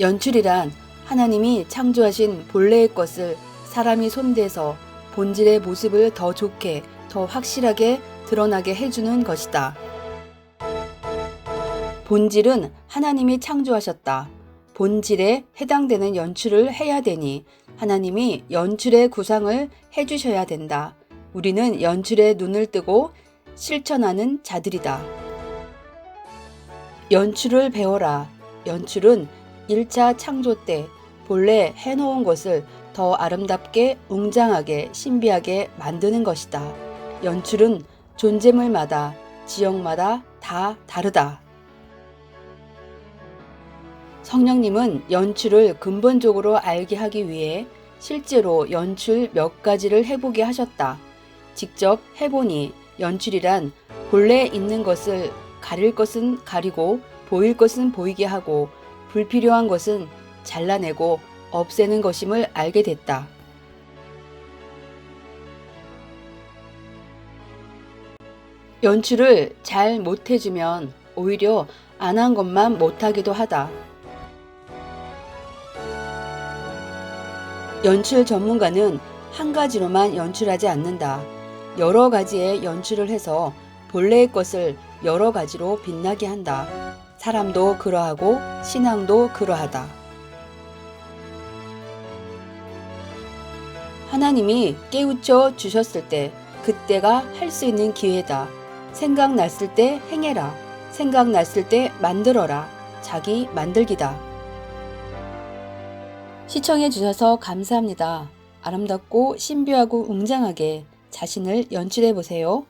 연출이란 하나님이 창조하신 본래의 것을 사람이 손대서 본질의 모습을 더 좋게, 더 확실하게 드러나게 해주는 것이다. 본질은 하나님이 창조하셨다. 본질에 해당되는 연출을 해야 되니 하나님이 연출의 구상을 해주셔야 된다. 우리는 연출에 눈을 뜨고 실천하는 자들이다. 연출을 배워라. 연출은 1차 창조 때 본래 해놓은 것을 더 아름답게, 웅장하게, 신비하게 만드는 것이다. 연출은 존재물마다, 지역마다 다 다르다. 성령님은 연출을 근본적으로 알게 하기 위해 실제로 연출 몇 가지를 해보게 하셨다. 직접 해보니 연출이란 본래 있는 것을 가릴 것은 가리고 보일 것은 보이게 하고 불필요한 것은 잘라내고 없애는 것임을 알게 됐다. 연출을 잘 못해주면 오히려 안 한 것만 못하기도 하다. 연출 전문가는 한 가지로만 연출하지 않는다. 여러 가지의 연출을 해서 본래의 것을 여러 가지로 빛나게 한다. 사람도 그러하고 신앙도 그러하다. 하나님이 깨우쳐 주셨을 때 그때가 할 수 있는 기회다. 생각났을 때 행해라. 생각났을 때 만들어라. 자기 만들기다. 시청해 주셔서 감사합니다. 아름답고 신비하고 웅장하게 자신을 연출해 보세요.